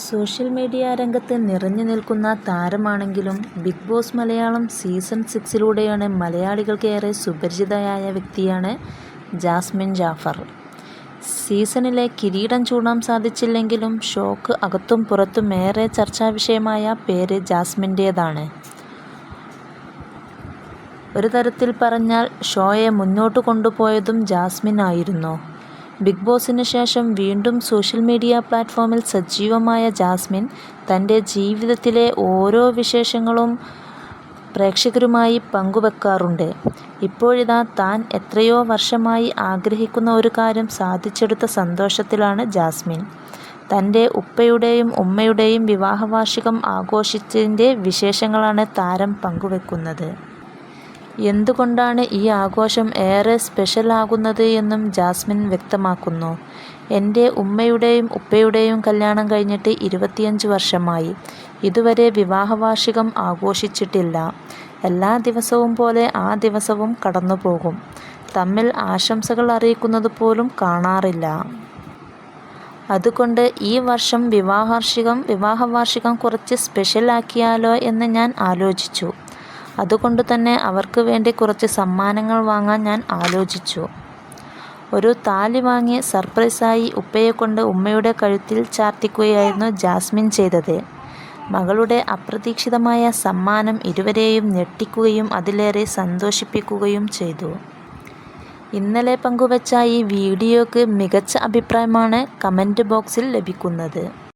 Social media രംഗത്ത് നിറഞ്ഞു നിൽക്കുന്ന താരമാണെങ്കിലും ബിഗ് ബോസ് മലയാളം സീസൺ സിക്സിലൂടെയാണ് മലയാളികൾക്കേറെ സുപരിചിതയായ വ്യക്തിയാണ് ജാസ്മിൻ ജാഫർ. സീസണിലെ കിരീടം ചൂടാൻ സാധിച്ചില്ലെങ്കിലും ഷോക്ക് അകത്തും പുറത്തും ഏറെ ചർച്ചാ വിഷയമായ പേര് ജാസ്മിന്റേതാണ് ഒരു തരത്തിൽ പറഞ്ഞാൽ ഷോയെ മുന്നോട്ട് കൊണ്ടുപോയതും ജാസ്മിൻ ആയിരുന്നു. ബിഗ് ബോസിന് ശേഷം വീണ്ടും സോഷ്യൽ മീഡിയ പ്ലാറ്റ്ഫോമിൽ സജീവമായ ജാസ്മിൻ തന്റെ ജീവിതത്തിലെ ഓരോ വിശേഷങ്ങളും പ്രേക്ഷകരുമായി പങ്കുവെക്കാറുണ്ട്. ഇപ്പോഴിതാ താൻ എത്രയോ വർഷമായി ആഗ്രഹിക്കുന്ന ഒരു കാര്യം സാധിച്ചെടുത്ത സന്തോഷത്തിലാണ് ജാസ്മിൻ. തന്റെ ഉപ്പയുടെയും ഉമ്മയുടെയും വിവാഹവാർഷികം ആഘോഷിച്ചതിന്റെ വിശേഷങ്ങളാണ് താരം പങ്കുവെക്കുന്നത്. എന്തുകൊണ്ടാണ് ഈ ആഘോഷം ഏറെ സ്പെഷ്യൽ ആകുന്നത് എന്നും ജാസ്മിൻ വ്യക്തമാക്കുന്നു. എന്റെ ഉമ്മയുടെയും ഉപ്പയുടെയും കല്യാണം കഴിഞ്ഞിട്ട് ഇരുപത്തിയഞ്ച് വർഷമായി. ഇതുവരെ വിവാഹവാർഷികം ആഘോഷിച്ചിട്ടില്ല. എല്ലാ ദിവസവും പോലെ ആ ദിവസവും കടന്നുപോകും. തമ്മിൽ ആശംസകൾ അറിയിക്കുന്നത് പോലും കാണാറില്ല. അതുകൊണ്ട് ഈ വർഷം വിവാഹവാർഷികം കുറച്ച് സ്പെഷ്യലാക്കിയാലോ എന്ന് ഞാൻ ആലോചിച്ചു. അതുകൊണ്ടു തന്നെ അവർക്ക് വേണ്ടി കുറച്ച് സമ്മാനങ്ങൾ വാങ്ങാൻ ഞാൻ ആലോചിച്ചു. ഒരു താലി വാങ്ങി സർപ്രൈസായി ഉപ്പയെ കൊണ്ട് ഉമ്മയുടെ കഴുത്തിൽ ചാർത്തിക്കുകയായിരുന്നു ജാസ്മിൻ ചെയ്തത്. മകളുടെ അപ്രതീക്ഷിതമായ സമ്മാനം ഇരുവരെയും ഞെട്ടിക്കുകയും അതിലേറെ സന്തോഷിപ്പിക്കുകയും ചെയ്തു. ഇന്നലെ പങ്കുവച്ച ഈ വീഡിയോക്ക് മികച്ച അഭിപ്രായമാണ് കമന്റ് ബോക്സിൽ ലഭിക്കുന്നത്.